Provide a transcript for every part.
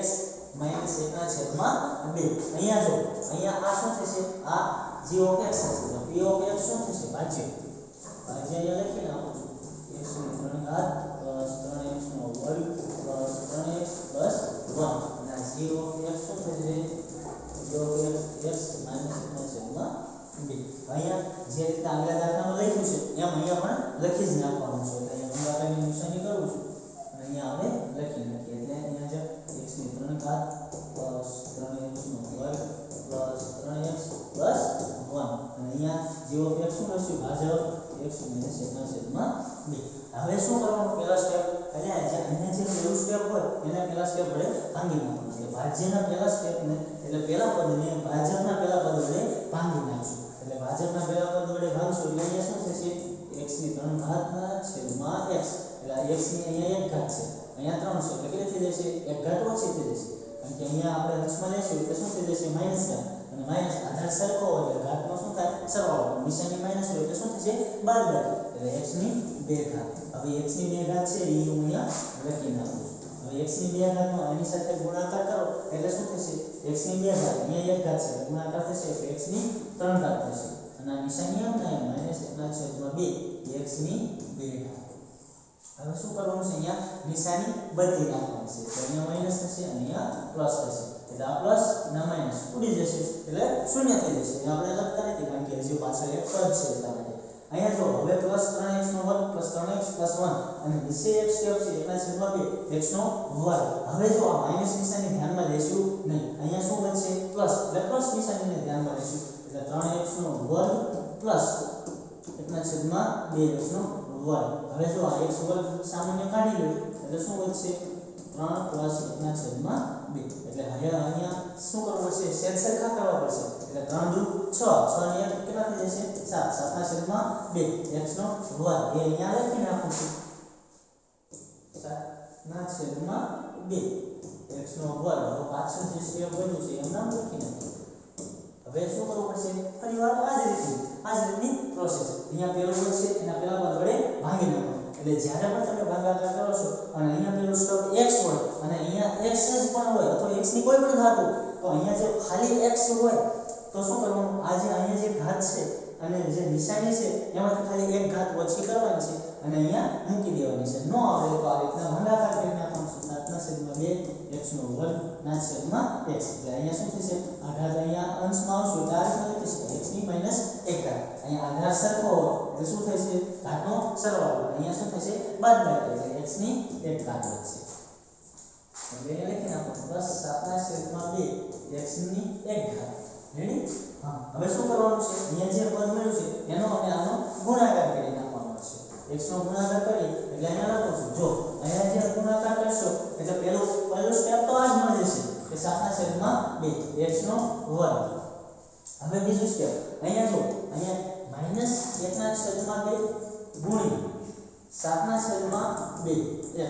x minus 1 ના છેદમાં 2 અહીંયા જો અહીંયા આ શું થશે આ g ઓફ x થશે તો p ઓફ x શું થશે ભાજ્ય ભાજ્ય અહીંયા લખીને આપું છું x ની ત્રણ ઘાત પ્લસ 3x નો વર્ગ પ્લસ 3x પ્લસ 1 અને આ g ઓફ x શું થશે g of x x minus 1 ના છેદમાં 2 અહીંયા જે રીતે આગલા દાખલામાં લખ્યું છે એમ અહીંયા પણ લખી જ નાખવાનું છે એટલે અહીંયા ગુણાકારની નિશાની કરું છું અને અહીંયા હવે લખી નાખીએ g x શું લખશું ભાજક x માઇનસ 1 ના છેદમાં 2 હવે શું કરવાનું? પહેલા સ્ટેપ એટલે જે અહીંયા જે પહેલું સ્ટેપ હોય, એના પહેલા સ્ટેપ વડે ભાંગી નાખવાનું છે. ભાજ્યના પહેલા સ્ટેપને એટલે પહેલા પદને ભાજકના પહેલા પદ વડે ભાંગી નાખશું. એટલે ભાજકના પહેલા પદ વડે ભાંગશું, એટલે અહીંયા શું થશે? X ની 3 ઘાતના છેદમાં x. એટલે x ની અહીંયા એક ઘાત છે. અહીંયા 3 છે, એટલે કેટલી થઈ જશે? એક ઘાત ઓછી થઈ જશે. કારણ કે અહીંયા આપણે અંશમાં લેશું એટલે શું થઈ જશે? માઇનસ ઘાત. અને માઈનસ આધાર સરખો હોય એટલે ઘાતમાં શું થાય સરવાળો નિશાની માઈનસ હોય એટલે શું થશે બાદબાકી એટલે x ની બે ઘાત હવે x ની બે ઘાત છે એ હું અહીંયા લખી નાખું છું હવે x ની બે ઘાતનો એની સાથે ગુણાકાર કરો એટલે શું થશે x ની બે ઘાત અહીંયા એક ઘાત છે એટલે ગુણાકાર થશે એટલે x ની ત્રણ ઘાત થશે અને આ નિશાની એમ થાય માઈનસ એકના છેદમાં બે x ની બે ઘાત હવે શું કરવાનું છે અહીંયા નિશાની બદલી નાખવાની છે તો અહીંયા માઈનસ થશે અને અહીંયા પ્લસ થશે એટલે આ પ્લસ અને માઈનસ ઉડી જશે એટલે શૂન્ય થઈ જશે અહીંયા આપણે લખતા નથી કારણ કે હજી પાછળ એક પદ છે એટલા માટે અહીંયા જો હવે પ્લસ 3x નો વર્ગ પ્લસ 3x પ્લસ 1 અને નીચે એક સ્ટેપ છે એકના છેદમાં 2 x નો વર્ગ હવે જો આ માઈનસ નિશાની ધ્યાનમાં લેશું નહીં અહીંયા શું બનશે પ્લસ એટલે પ્લસ નિશાનીને ધ્યાનમાં લેશું એટલે 3x નો વર્ગ પ્લસ એકના છેદમાં 2x નો વર્ગ હવે જો આ x વર્ગ સામાન્ય કાઢી લો એટલે શું વધશે 3 પ્લસ એકના છેદમાં 2 એટલે હવે અહીંયા શું કરવું પડશે છેદ સરખા કરવા પડશે. એટલે 3 દુ 6 6 ને 1 કેટલા થઈ જશે? 7 7 ના છેદમાં 2 x નો વર્ગ એ અહીંયા લખી નાખું છું. 7 ના છેદમાં 2 x નો વર્ગ હવે પાછળ જે સ્ટેપ બન્યું છે એમ નામ લખી નાખ્યું હવે શું કરવું પડશે? ફરીવાર આ જ રીતે, આ જ રીતની પ્રોસેસ અહીંયા પેલો પદ છે એના પેલા પદ વડે ભાંગી નાખો એટલે જ્યારે પણ તમે ભાગાકાર કરો છો, અને અહીંયા પેલો સ્ટોક x હોય અને અહીંયા x જ પણ હોય, અથવા x ની કોઈ પણ ઘાત તો અહીંયા જે ખાલી x હોય, તો શું કરવાનું? આ જે અહીંયા જે ઘાત છે અને જે નિશાની છે, એમાંથી ખાલી એક ઘાત ઓછી કરવાની છે અને અહીંયા મૂકી દેવાની છે. નો આવે તો આ રીતના ભાગાકાર કરી નાખવાનું સાતના છેદમાં બે x નો વર્ગ ના છેદમાં x એટલે અહીંયા શું થશે? આ ઘાત અહીંયા અંશમાં આવશે, એટલે આ રીતના લખી x ની માઇનસ એક ઘાત. અહીંયા આધાર સરખો હોય, એટલે શું થશે? ઘાતનો સરવાળો. અહીંયા શું થશે? બાદબાકી એટલે x ની એક ઘાત વધશે. અહીંયા લખી નાખો પ્લસ સાતના છેદમાં બે. x ની એક ઘાત રેડી હા. હવે શું કરવાનું છે? અહીંયા જે પદ મળ્યું છે, એનો અને આનો ગુણાકાર કરી નાખવાનો છે. x નો ગુણાકાર કરી, એટલે અહીંયા લખો છું. જો, અહીંયા જે ગુણાકાર કરશો, એટલે પેલું પહેલું સ્ટેપ તો આ જ મળી જશે કે 7 ના છેદમાં 2 x નો વર્ગ. હવે બીજું સ્ટેપ અહીંયા જો, અહીંયા માઇનસ 1 ના છેદમાં 2 ગુણ્યા. 7 ના છેદમાં 2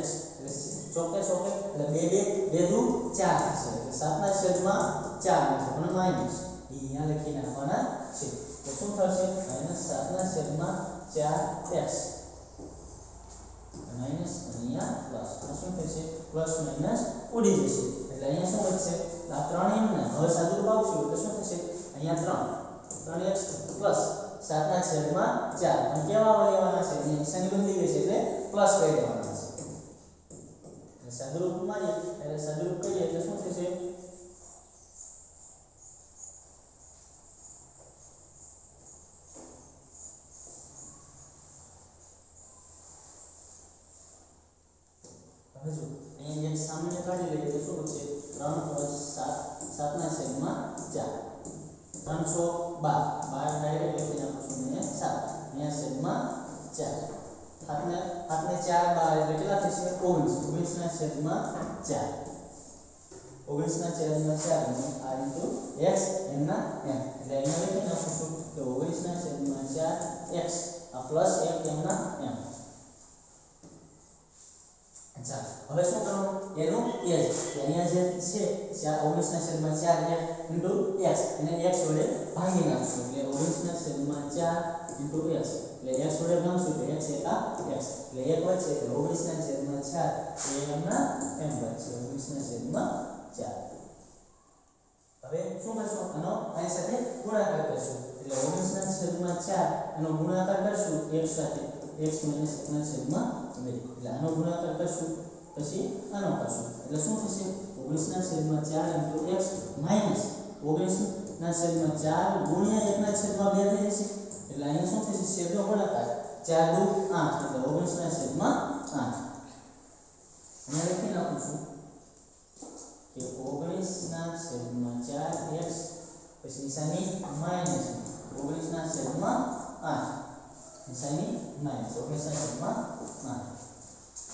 x એટલે ચોકે ચોકે એટલે 2 2 2 દુ 4 થશે એટલે 7 ના છેદમાં 4 થશે પણ માઈનસ અહીંયા લખી નાખવાના છે તો શું થશે માઈનસ 7 ના છેદમાં 4x માઈનસ અહીંયા પ્લસ તો શું થશે પ્લસ માઈનસ ઉડી જશે એટલે અહીંયા શું વધશે આ ત્રણ એમ ને હવે સાદુરૂપ આવશું એટલે શું થશે અહીંયા ત્રણ 3x પ્લસ 7 ના છેદમાં 4 અને કેવા લેવાના છે અહીંયા નિશાની બદલી ગઈ છે એટલે પ્લસ કરી દેવાના છે એટલે સાદુરૂપ મારીએ એટલે સદરૂપ કરીએ એટલે શું થશે હવે અહીંયા સામાન્ય કાઢી લઈએ તો શું બચશે 3 7 7 ના છેદમાં ચાર ત્રણસો બાર બાર ડાયરેક્ટ સાત અહીંયા છેદમાં ચાર હાથને હાથને ચાર બાર એટલે કેટલા થશે ઓગણીસ ઓગણીસ ના છેદમાં ચાર ઓગણીસ ના છેદમાં ચાર અને આ ઇન્ટુ એક્સ એમના એમ એટલે અહીંયા લખી નાખું છું કે ઓગણીસ ના છેદમાં ચાર એક્સ આ પ્લસ એક એમના એમ ચાલો હવે શું કરવાનું એનું એ જ કે અહીંયા જે છે ચાર ઓગણીસ ના છેદમાં ચાર એક ઇન્ટુ એક્સ એને એક્સ વડે ભાંગી નાખશું એટલે ઓગણીસ ના છેદમાં ચાર ઇન્ટુ એક્સ એટલે x વડે ભાગશું તો x એકા x એટલે એક વધશે એટલે ઓગણીસ ના છેદમાં ચાર. એ એમના એમ વધશે ઓગણીસ ના છેદમાં ચાર. હવે શું કરશું? આનો આની સાથે ગુણાકાર કરશું. એટલે 19 ના છેદમાં 4 આનો ગુણાકાર કરશું એક સાથે. X minus 1 ના છેદમાં 2 એટલે આનો ગુણાકાર કરશું, પછી આનો કરશું. એટલે શું થશે? 19 ના છેદમાં 4 into x minus 19 ના છેદમાં 4 ગુણ્યા 1 ના છેદમાં 2 થઈ જશે. એટલે અહીંયા શું થશે? છેદનો ગુણાકાર 4 દુ 8 એટલે 19 ના છેદમાં 8 અહીંયા લખી નાખું છું કે 19 ના છેદમાં 4x પછી નિશાની માઇનસ 19 ના છેદમાં 8 નિશાની માઇનસ 19 ના છેદમાં 8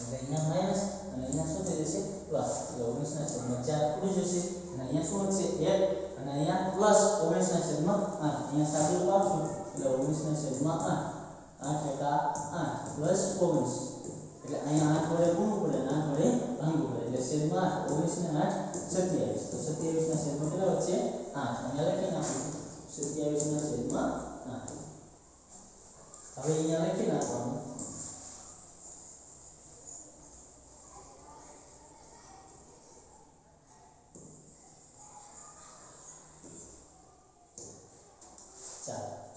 એટલે અહીંયા માઇનસ અને અહીંયા શું થઈ જશે? પ્લસ એટલે 19 ના છેદમાં 4 ઉડી જશે. અને અહીંયા શું વધશે? 1 અને અહીંયા પ્લસ 19 ના છેદમાં 8 અહીંયા સાદું આપશું એટલે 19 ના છેદમાં 8 8 એકા 8 પ્લસ 19 એટલે અહીંયા આઠ વડે ગુણવું પડે 8 વડે ભાંગવું પડે. એટલે છેદમાં 8 19 ને 8 27 તો 27 ના છેદમાં કેટલા વચ્ચે આઠ. અહીંયા લખી નાખું. 27 ના છેદમાં આઠ. હવે અહીંયા લખી નાખવાનું.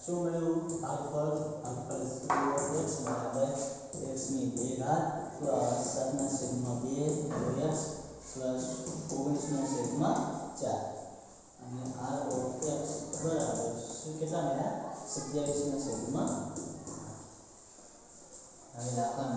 ચાલો શું મળ્યું ભાગફળ ભાગફળ x બરાબર x ની બે ઘાત પ્લસ સાતના છેદમાં બે x પ્લસ ઓગણીસના છેદમાં ચાર અને r ઓફ x બરાબર શું કેટલા મળ્યા સત્યાવીસના છેદમાં હવે દાખલા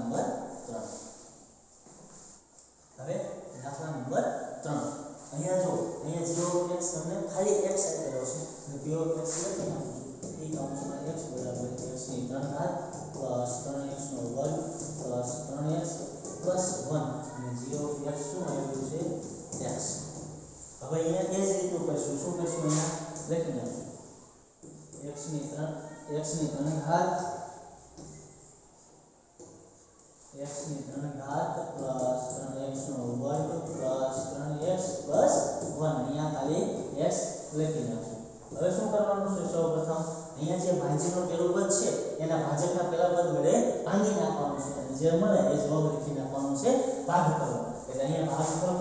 એના ભાજકના પેલા પદ વડે ભાંગી નાખવાનું છે અને જે મળે એ જવાબ લખી નાખવાનું છે ભાગ કરો એટલે અહીંયા ભાગ કરો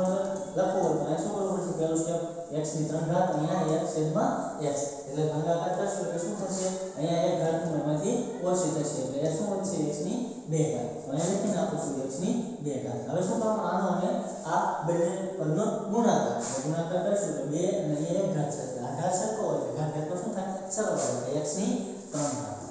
લખવું હોય તો અહીંયા શું કરવું પડશે પહેલું સ્ટેપ x ની ત્રણ ઘાત અહીંયા x છેદમાં x એટલે ભાગાકાર કરશું એટલે શું થશે અહીંયા એક ઘાત એમાંથી ઓછી થશે એટલે એ શું વધશે x ની બે ઘાત તો અહીંયા લખી નાખું છું x ની બે ઘાત હવે શું કરવાનું આનો અને આ બંને પદનો ગુણાકાર એટલે ગુણાકાર કરશું એટલે બે અને અહીંયા એક ઘાત છે એટલે આ ઘાત સરખો હોય એટલે ઘાત ઘાત તો શું થાય સરળ હોય એટલે x ની ત્રણ ઘાત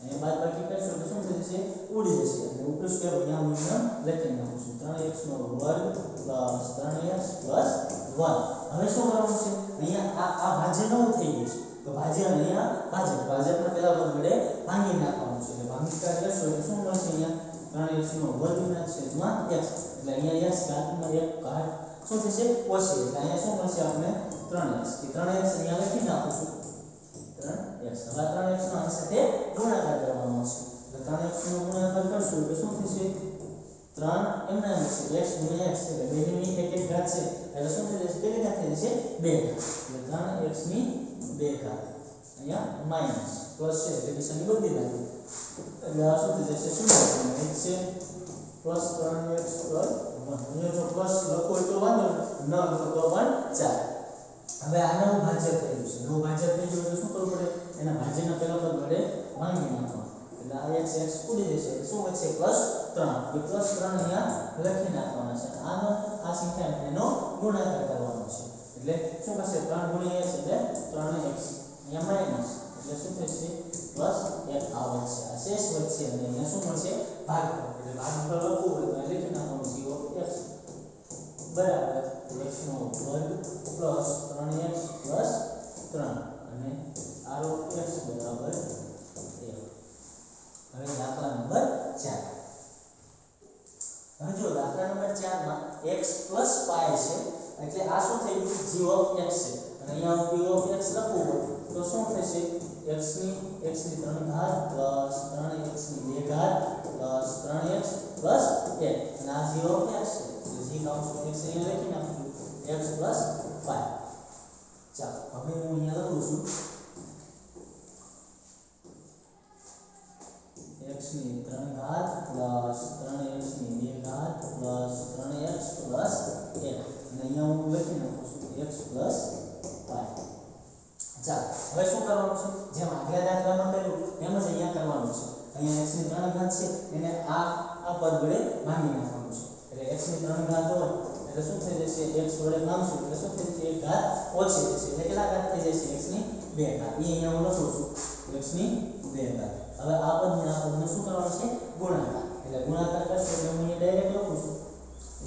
અહીંયા બાદ બાકી કરશું એટલે શું થઈ જશે ઉડી જશે એટલે ઉપલું સ્ટેપ અહીંયા હું એમ લખી નાખું છું ત્રણ x નો વર્ગ પ્લસ ત્રણ x પ્લસ વન હવે શું કરવાનું છે અહીંયા આ આ ભાજ્ય નવું થઈ ગયું છે તો ભાજ્ય અને અહીંયા ભાજક ભાજકના પેલા પદ વડે ભાંગી નાખવાનું છે એટલે ભાંગીકાર કરશો એટલે શું મળશે અહીંયા ત્રણ x નો વર્ગના છેદમાં x એટલે અહીંયા x ઘાતમાં એક ઘાત શું થશે ઓછી એટલે અહીંયા શું મળશે આપણે ત્રણ x કે ત્રણ x અહીંયા લખી નાખું છું ત્રણ x હવે ત્રણ x નો આની સાથે ગુણાકાર કરવાનો છે એટલે ત્રણ x નો ગુણાકાર કરશું એટલે શું થશે ત્રણ એમના એમ છે x ગુણ્યા x એટલે બેની એક એક ઘાત છે એટલે શું થઈ જશે કેટલી ઘાત થઈ જશે બે ઘાત એટલે ત્રણ x ની બે ઘાત અહીંયા માઇનસ પ્લસ છે એટલે નિશાની બદલી નાખી એટલે આ શું થઈ જશે શૂન્ય એક છે પ્લસ ત્રણ એક્સ પ્લસ વન અહીંયા જો પ્લસ લખો તો વાંધો ન લખો તો પણ ચાલે હવે આ નવું ભાજક કર્યું છે. નવું ભાજક કર્યું એટલે શું કરવું પડે? એના ભાજ્યના પહેલા પદ વડે ભાગી નાખવાનું એટલે આ x x ઉડી જશે. શું વધશે પ્લસ ત્રણ? એ પ્લસ ત્રણ અહીંયા લખી નાખવાના છે. આનો આ સંખ્યા એનો ગુણાકાર કરવાનો છે. એટલે શું થશે? ત્રણ ગુણ્યા છે એટલે ત્રણ એક્સ અહીંયા માઇનસ એટલે શું થશે? પ્લસ એક આ વધશે આ શેષ વધશે અને અહીંયા શું મળશે? ભાગ. એટલે ભાગફળ લખવું હોય તો લખી નાખવાનું ઝીરો એક્સ બરાબર. X નો વર્ગ પ્લસ ત્રણ એક્સ પ્લસ ત્રણ અને r ઓફ x બરાબર એક હવે દાખલા નંબર ચાર. હવે જો દાખલા નંબર 4 માં x પ્લસ પાય છે, એટલે આ શું થઈ ગયું? g ઓફ x છે. અને અહીંયા p ઓફ x લખવું તો શું થશે? x ની x ની ત્રણ ઘાત પ્લસ ત્રણ x ની બે ઘાત પ્લસ ત્રણ x પ્લસ એક. અને આ g ઓફ x છે. g કાઉન્સ x અહીંયા લખી નાખું. x પ્લસ પાય ચાલો હવે હું અહીંયા લખું છું x વડે ભાંગશું એટલે શું થઈ જશે એક ઘાત ઓછી થશે એટલે કેટલા ઘાત થઈ જશે x ની બે ઘાત એ અહીંયા હું લખું છું x ની બે ઘાત હવે આ પદને આ પદને શું કરવાનું છે ગુણાકાર એટલે ગુણાકાર કરશો એટલે હું અહીંયા ડાયરેક્ટ લખું છું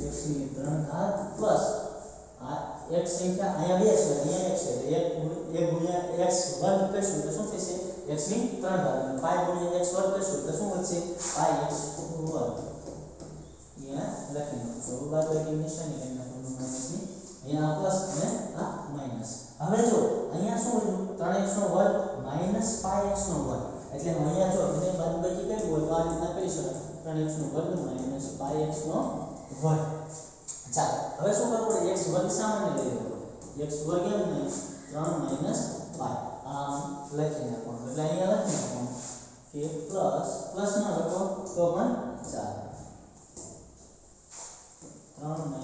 x ની ત્રણ ઘાત પ્લસ આ એક સંખ્યા અહીંયા બે છે અહીંયા એક છે એટલે એક ગુણ- એક ગુણ્યા x વર્ગ કરશું એટલે શું થશે x ની ત્રણ ઘાત અને પાઈ ગુણ્યા x વર્ગ કરશું એટલે શું વધશે પાઈ x વર્ગ અહીંયા લખી નાખું છું બાદ બાકી નિશાની અહીંયા આ પ્લસ અને આ માઇનસ હવે જો અહીંયા શું વધ્યું 3x નો વર્ગ માઇનસ 5x નો વર્ગ એટલે અહીંયા જો મને બાદ બાકી કરવું હોય તો આ રીતના કરી શકાય 3x નો વર્ગ માઇનસ 5x નો વર્ગ ચાલો હવે શું કરવું પડે x વર્ગ સામાન્ય લઈ લેવો પડે x વર્ગ એમ નહીં 3 માઇનસ 5 આમ લખી નાખવાનું એટલે અહીંયા લખી નાખવાનું કે પ્લસ પ્લસ ન લખો તો પણ ચાલે 3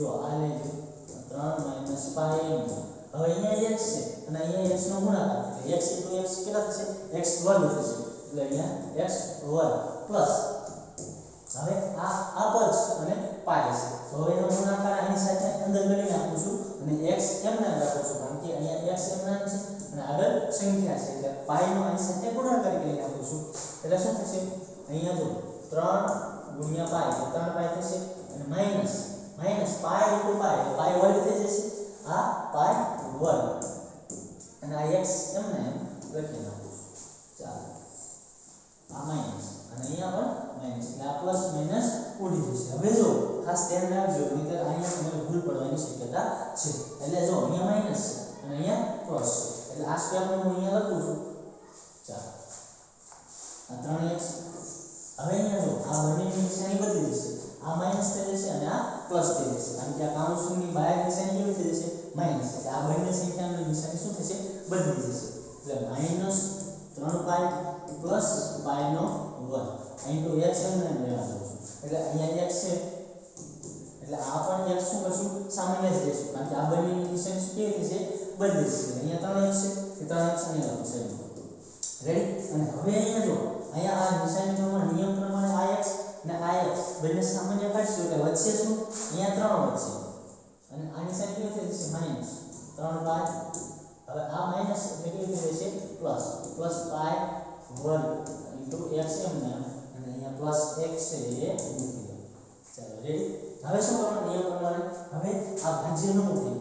જો આ લેજો 3 માઇનસ 5 એમ હવે અહીંયા x છે અને અહીંયા x નો ગુણાકાર એટલે x x કેટલા થશે? x વર્ગ થશે. એટલે અહીંયા x વર્ગ પ્લસ હવે આ આ પદ અને પાય છે. હવે એનો ગુણાકાર આની સાથે અંદર કરી નાખું છું અને x એમ ના રાખું છું. કારણ કે અહીંયા x એમ ના છે અને આગળ સંખ્યા છે. એટલે પાય નો આની સાથે ગુણાકાર કરી નાખું છું. એટલે શું થશે? અહીંયા જો 3 ગુણ્યા પાય એટલે 3 પાય થશે અને minus માઈનસ પાય ઇન્ટુ પાય એટલે પાય વર્ગ થઈ જશે આ પાય વર્ગ અને આ x એમ ને એમ લખી નાખું છું ચાલો આ માઈનસ અને અહીંયા પણ માઈનસ એટલે આ પ્લસ માઈનસ ઉડી જશે હવે જો ખાસ ધ્યાન રાખજો નહીંતર અહીંયા તમને ભૂલ પડવાની શક્યતા છે એટલે જો અહીંયા માઈનસ છે અને અહીંયા પ્લસ છે એટલે આ સ્ટેપને હું અહીંયા લખું છું ચાલો આ ત્રણ x હવે અહીંયા જો આ બંનેની નિશાની બદલી જશે આ માઇનસ થઈ જશે અને આ પ્લસ થઈ જશે. કારણ કે આ કાઉન્સની બહાર નિશાની કેવી થઈ જશે? માઇનસ એટલે આ બંને સંખ્યાની નિશાની શું થશે? બદલી જશે. એટલે માઇનસ ત્રણ પાય પ્લસ પાયનો વર્ગ. ઇન્ટુ x એમ ને લેવાનું એટલે અહીંયા x છે. એટલે આ પણ x શું કરશું? સામાન્ય જ લેશું કારણ કે આ બંનેની નિશાની શું કેવી થશે? બદલી જશે. અહીંયા ત્રણ x છે. ત્રણ x અહીંયા લખું. છે રેડી અને હવે અહીંયા જો અહીંયા આ નિશાની પ્રમાણે, નિયમ પ્રમાણે આ x બંને સામાન્ય કાઢશું એટલે વચ્ચે શું? અહીંયા ત્રણ વચ્ચે. અને આની સાઈડ કેવી થઈ જશે? માઇનસ ત્રણ પાય હવે આ માઇનસ એટલે કેવી થઈ જશે? પ્લસ પ્લસ પાય વર્ગ ઇન્ટુ એક્સ એમ ને અને અહીંયા પ્લસ એક્સ છે એ મૂકી દો. ચાલો રેડી હવે શું કરવાનું? નિયમ પ્રમાણે. હવે આ ભાજ્ય ન થઈ.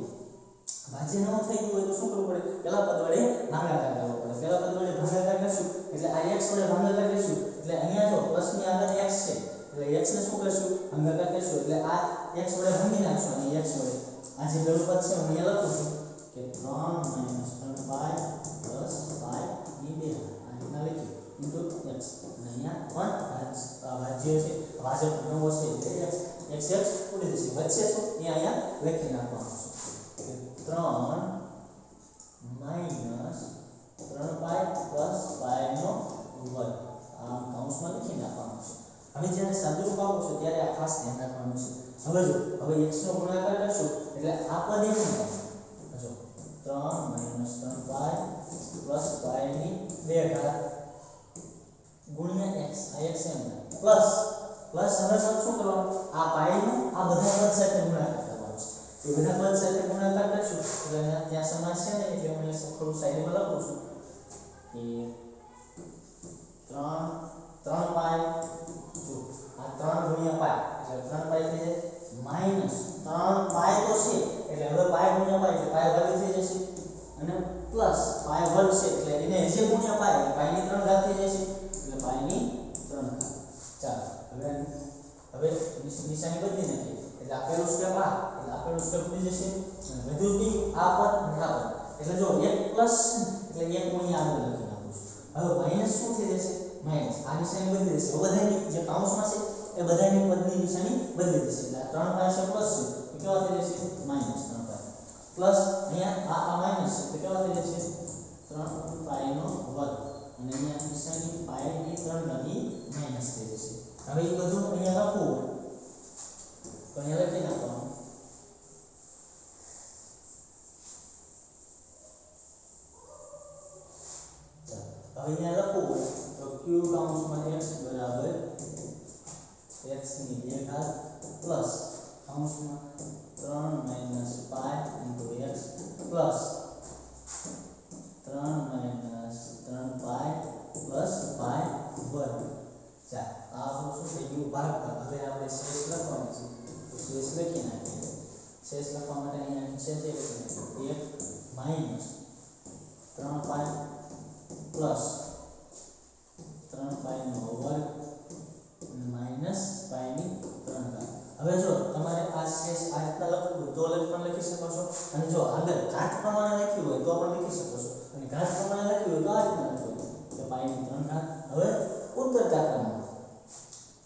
ભાજ્ય ન થઈ ગયું હોય તો શું કરવું પડે? પેલા પદ વડે ભાગાકાર કરવો પડે. પેલા પદ વડે ભાગાકાર કરશું. એટલે આ x વડે ભાગાકાર કરીશું. એટલે અહીંયા જો પ્લસની આગળ x છે. એટલે x ને શું કરશું ભાગાકાર કરશું એટલે આ x વડે ભાંગી નાખશું અને x વડે આ જે પેલું પદ છે હું અહીંયા લખું છું કે 3 માઈનસ 3 પાય પ્લસ પાય ની બે આ રીતના લખી ઇન્ટુ x અને અહીંયા 1 આ ભાજ્ય છે ભાજક નવો છે એટલે x x x ઉડી જશે વચ્ચે શું એ અહીંયા લખી નાખવાનું છે કે 3 માઈનસ 3 પાય પ્લસ પાય નો વર્ગ આમ કૌંસમાં લખી નાખવાનું છે હવે જ્યારે સાદુરૂપ આવો છો ત્યારે આ ખાસ ધ્યાન રાખવાનું છે. હવે જો હવે x નો ગુણાકાર કરશો એટલે આ પદ એમ જો 3 માઇનસ 3 પ્લસ પાયની બે ઘાત ગુણ્યા x, આ x એમ પ્લસ પ્લસ હવે સર શું કરવાનું? આ પાયનું આ બધા પદ સાથે ગુણાકાર કરવાનો છે. એ બધા પદ સાથે ગુણાકાર કરશું એટલે ત્યાં સમાસ છે ને? એટલે હું અહીંયા થોડું સાઈડમાં લખું છું. કે 3 3 પાય, જો આ ત્રણ ગુણ્યા પાય, એટલે ત્રણ પાય થઈ જાય માઇનસ ત્રણ પાય તો છે, એટલે હવે પાય ગુણ્યા પાય એટલે પાય ભાગી થઈ જશે. અને પ્લસ પાય વર્ગ છે, એટલે એને હશે ગુણ્યા પાય, એટલે પાયની ત્રણ ઘાત થઈ જશે, એટલે પાયની ત્રણ ઘાત. ચાલો, હવે હવે નિશાની બદલી નાખીએ. એટલે આપેલું સ્ટેપ આ, એટલે આપેલું સ્ટેપ થઈ જશે. અને વધ્યું બી આ પદ, અને આ પદ. એટલે જો એક પ્લસ એટલે એક ગુણ્યા આગળ લખી નાખું હવે માઇનસ શું થઈ જશે? માઇનસ આ નિશાની બદલી દેશે બધાની જે કૌંસમાં છે, એ બધાની પદની નિશાની બદલી દેશે. એટલે આ ત્રણ પાસે પ્લસ છે, તો કેવા થઈ જશે? માઇનસ ત્રણ પાય. પ્લસ અહીંયા આ આ માઇનસ છે, તો કેવા થઈ જશે? ત્રણ પાયનો વર્ગ. અને અહીંયા નિશાની પાયની ત્રણ ઘાતી માઇનસ થઈ જશે. હવે એ બધું અહીંયા લખવું તો અહીંયા લખી નાખવાનું. હવે અહીંયા લખવું હોય તો q કાઉન્સમાં x બરાબર x ની બે ઘાત પ્લસ કાઉન્સમાં ત્રણ minus pi into x plus ત્રણ માઇનસ ત્રણ પાય પ્લસ પાય વર્ગ ચાલ આ આપણું શું થઈ ગયું ભાગફળ હવે આપણે શેષ લખવાનું છે તો શેષ લખી નાખીએ શેષ લખવા માટે અહીંયા શેષ એ લખી નાખીએ એક માઇનસ ત્રણ પાય પ્લસ ત્રણ ઘાત હવે જો તમારે આ શેષ આ રીતના લખવું તો પણ લખી શકો છો. અને જો આગળ ઘાત પ્રમાણે લખ્યું હોય તો પણ લખી શકો છો. અને ઘાત પ્રમાણે લખ્યું હોય તો આ રીતના લખવું કે ત્રણ ઘાત. હવે ઉત્તર દાખલામાં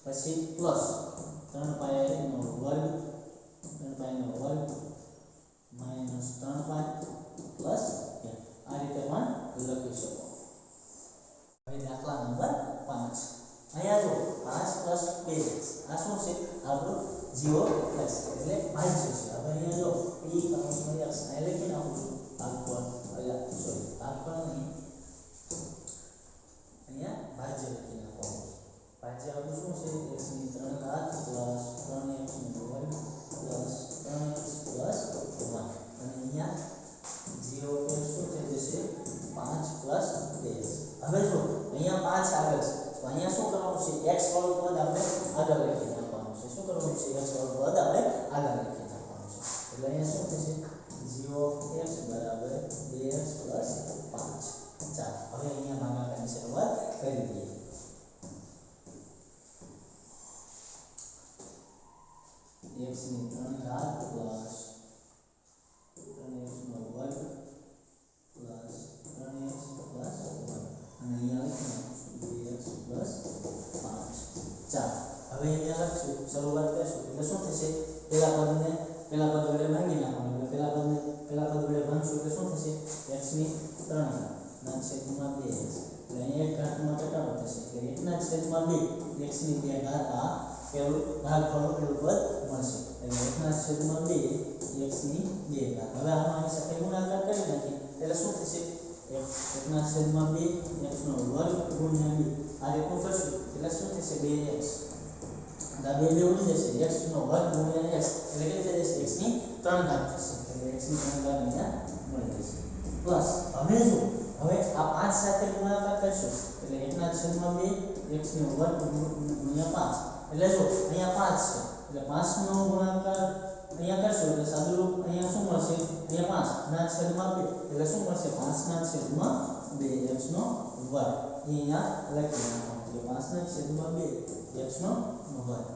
પછી પ્લસ ત્રણ પાયનો હવે અહીંયા લખશું શરૂઆત કરીશું એટલે શું થશે પેલા પદને પેલા પદ વડે ભાંગી નાખવાનું એટલે પેલા પદને પેલા પદ વડે ભાંગશું એટલે શું થશે x ની ત્રણ ઘાત ના છેદમાં બે x એટલે અહીંયા એક ઘાતમાં ઘટાડો થશે એટલે એકના છેદમાં બે x ની બે ઘાત આ પેલું ભાગફળનું પેલું પદ મળશે એટલે એકના છેદમાં બે x ની બે ઘાત હવે આમાં આની સાથે ગુણાકાર કરી નાખીએ એટલે શું થશે એક એકના છેદમાં બે x નો વર્ગ ગુણ્યા બે આ રીતનું કરશું એટલે શું થશે બે x બે બે ઉડી જશે x નો વર્ગ ગુણ્યા x એટલે કેટલી થઈ જશે x ની ત્રણ ઘાત થશે એટલે x ની ત્રણ ઘાત અહીંયા મળી જશે પ્લસ હવે જો હવે આ પાંચ સાથે ગુણાકાર કરશું એટલે એકના છેદમાં બે x નો વર્ગ ગુણ્યા પાંચ એટલે જો અહીંયા પાંચ છે એટલે 5 નો ગુણાકાર અહીંયા કરશું એટલે સાદુરૂપ અહીંયા શું મળશે અહીંયા પાંચ ના છેદમાં 2 એટલે શું મળશે 5 ના છેદમાં બે x નો વર્ગ અહીંયા લખી નાખો એટલે પાંચ ના છેદમાં બે x નો વર્ગ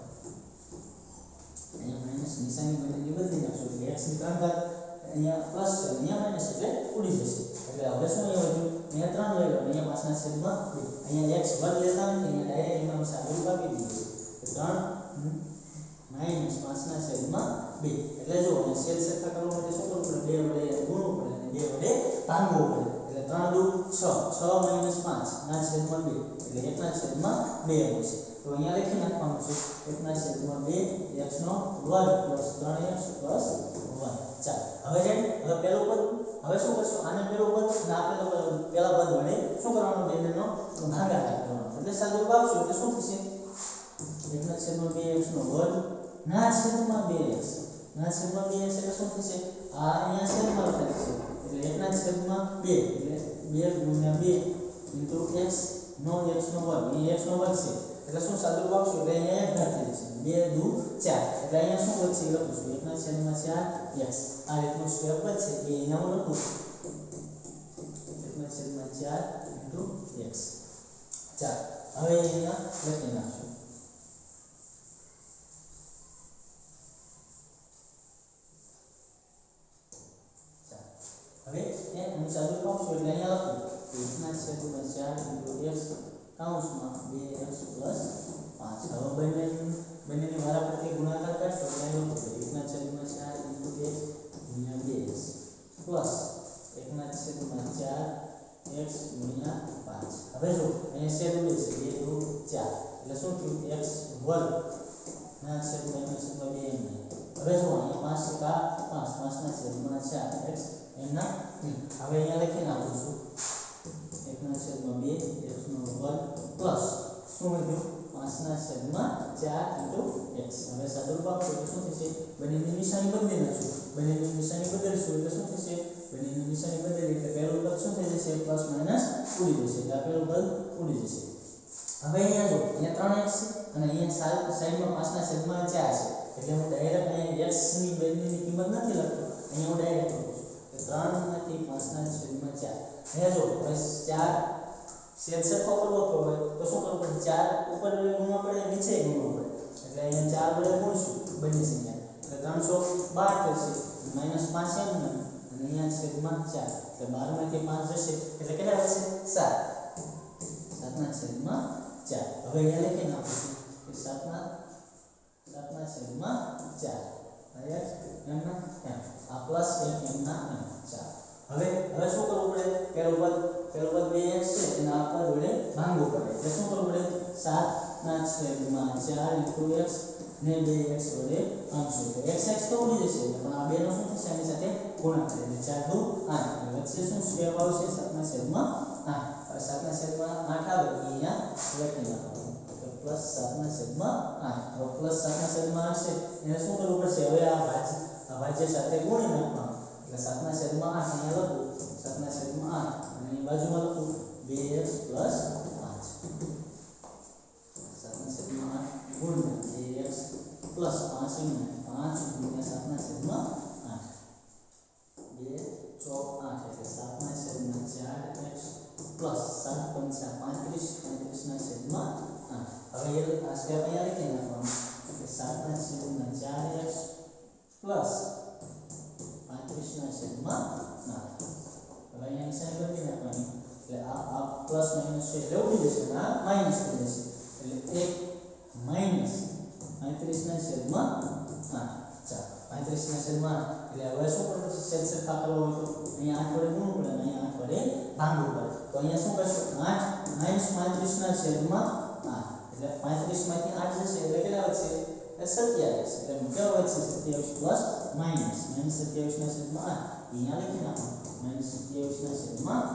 અહીંયા માઇનસ નિશાની બદલી બદલી નાખશું એટલે x ની ત્રણ ઘાત અહીંયા પ્લસ છે અહીંયા માઇનસ એટલે ઉડી જશે એટલે હવે શું અહીંયા વધ્યું અહીંયા ત્રણ લઈ લો અહીંયા પાંચ ના છેદમાં બે અહીંયા x વર્ગ લેતા નથી અહીંયા ડાયરેક્ટ એમાં સાદુરૂપ આપી દીધું છે ત્રણ માઇનસ પાંચના છેદમાં બે એટલે જો અહીં છેદ સરખા કરવા માટે શું કરવું પડે બે વડે ગુણવું પડે અને બે વડે ભાંગવું પડે એટલે ત્રણ દુ છ છ માઇનસ પાંચ ના છેદમાં બે એટલે એકના છેદમાં બે આવશે તો અહીંયા લખી નાખવાનું છે એકના છેદમાં બે x નો વર્ગ ત્રણ એક્સ પ્લસ વન ચાલ હવે છે હવે પેલું પદ હવે શું કરશું આને પેલું પદ અને આ પેલું પદ શું કરવાનું બેનો ભાગાકાર કરવાનો એટલે સાદું શું થશે એકના છેદમાં બે x નો ના છેદમાં બે x ના છેદમાં બે x એટલે શું થશે આ અહીંયા છેદમાં છે એટલે એકના છેદમાં બે એટલે બે ગુણ્યા બે ઇન્ટુ x નો x નો વર્ગ એ x નો વર્ગ છે એટલે શું સાદું આપશું એટલે અહીંયા એક ઘાત થઈ જશે બે દુ ચાર એટલે અહીંયા શું વધશે એ લખું છું એકના છેદમાં ચાર x આ રીતનું સ્ટેપ જ છે એ અહીંયા હું લખું છું ચાર ઇન્ટુ એક્સ ચાર હવે અહીંયા લખી નાખશું ચાર. હવે એ હું ચાલુ કહું છું એટલે અહીંયા લખું એકના છેદમાં ચાર ઇન્ટુ એક્સ કાઉન્સમાં બે એક્સ પ્લસ પાંચ હવે બંને બંનેની વારાફરતી ગુણાકાર કરશો એટલે અહીં લખું કે એકના છેદમાં ચાર ઇન્ટુ એક્સ ગુણ્યા બે એક્સ પ્લસ એકના છેદમાં ચાર એક્સ ગુણ્યા પાંચ હવે જો અહીંયા છેદ ઉડે છે બે દુ ચાર એટલે શું થયું એક્સ વર્ગ ના છેદમાં એકના છેદમાં બે એમ નહીં હવે જો અહીંયા પાંચ એકા પાંચ પાંચના છેદમાં ચાર એક્સ એમના હમ. હવે અહીંયા લખી નાખું છું એકના છેદમાં બે એક્સનો વર્ગ પ્લસ શું વધ્યું પાંચના છેદમાં ચાર ઇન્ટુ એક્સ હવે સાદુરૂપ આપશો એટલે શું થશે બંનેની નિશાની બદલી નાખશું બંનેની નિશાની બદલીશું એટલે શું થશે બંનેની નિશાની બદલી એટલે પહેલું પદ શું થઈ જશે પ્લસ માઇનસ ઉડી જશે એટલે આ પહેલું પદ ઉડી જશે હવે અહીંયા જો અહીંયા ત્રણ એક્સ છે અને અહીંયા સાઈડ સાઈડમાં પાંચના છેદમાં ચાર છે એટલે હું ડાયરેક્ટ અહીંયા એક્સ ની બેની કિંમત નથી લખતો અહીંયા હું ડાયરેક્ટ લખું છું કે ત્રણમાંથી પાંચના છેદમાં ચાર અહીંયા જો હવે ચાર છેદ સરખો કરવો તો હોય તો શું કરવું પડે ચાર ઉપર ગુણવા પડે નીચે ગુણવા પડે એટલે અહીંયા ચાર વડે ગુણશું બંને સંખ્યા એટલે ત્રણસો બાર થશે માઇનસ પાંચ એમ ને અને અહીંયા છેદમાં ચાર એટલે બારમાંથી પાંચ જશે એટલે કેટલા વધશે સાત સાતના છેદમાં ચાર હવે અહીંયા લખી નાખું છું કે સાતના સાતના છેદમાં ચાર હવે એમના એમ આ પ્લસ એમ એમના એમ ચાર હવે હવે શું કરવું પડે પેલું પદ પેલું પદ બે એક્સ છે એને આ પદ વડે ભાંગવું પડે એટલે શું કરવું પડે સાતના છેદમાં ચાર x એક્સ ને બે એક્સ વડે ભાંગશું તો x x તો ઉડી જશે પણ આ બેનો શું થશે આની સાથે ગુણાકાર એટલે ચાર દુ આઠ એટલે વચ્ચે શું સ્ક્વેર આવશે સાતના છેદમાં આઠ હવે સાતના છેદમાં આઠ આવે એ અહીંયા લખી નાખવાનું પ્લસ પ્લસ સાતના છેદમાં 8 તો પ્લસ સાતના છેદમાં 8 છે એને શું કરવું પડશે હવે આ ભાજ્ય સાથે ગુણી નાખવાનું એટલે સાતના છેદમાં 8 અહીંયા લખું સાતના છેદમાં આઠ અને અહીં બાજુમાં લખું બે એક્સ પ્લસ પાંચ સાતના છેદમાં આઠ ગુણ્યા બે એક્સ પ્લસ પાંચ એમને પાંચ ગુણ્યા સાતના છેદમાં આઠ બે ચોક આઠ એટલે સાતના છેદમાં ચાર એક્સ પ્લસ સાત પંચા પાંત્રીસ પાંત્રીસના છેદમાં આઠ હવે એ આ સ્ટેપ અહીંયા લખી નાખવાનું આ માઇનસ થઈ જશે એટલે એક માઇનસ પાંત્રીસના છેદમાં આઠ. ચાર પાંત્રીસના છેદમાં આઠ. એટલે હવે શું કરવું છે છેદ સરખા કરવા હોય તો અહીંયા આઠ વડે ગુણવું પડે અને અહીંયા આઠ વડે ભાગવું પડે. તો અહીંયા શું કરશું? આઠ માઇનસ પાંત્રીસના છેદમાં આઠ. એટલે પાંત્રીસમાંથી આઠ જશે, એટલે કેટલા વધશે? સત્યાવીસ. એટલે કેવા વધશે સત્યાવીસ પ્લસ માઇનસ માઇનસ સત્યાવીસના છેદમાં આઠ. અહીંયા લખી નાખો. માઇનસ સત્યાવીસના છેદમાં